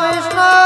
Krishna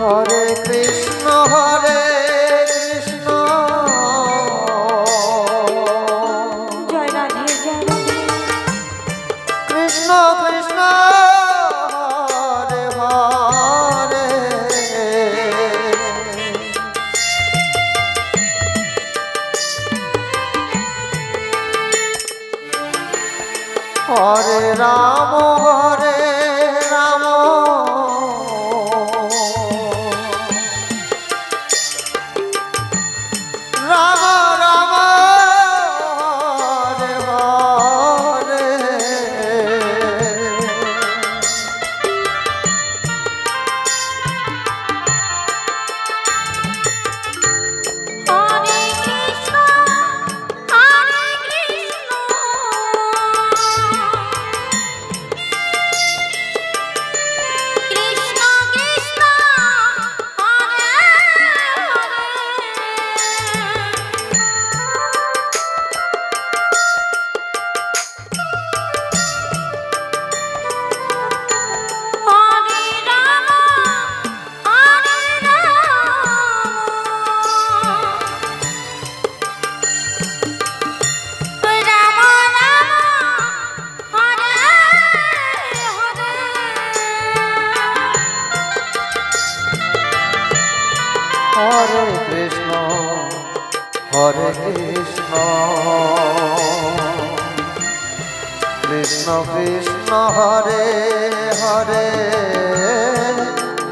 Hare Krishna Hare Krishna. Joy Radhe Joy Radhe. Krishna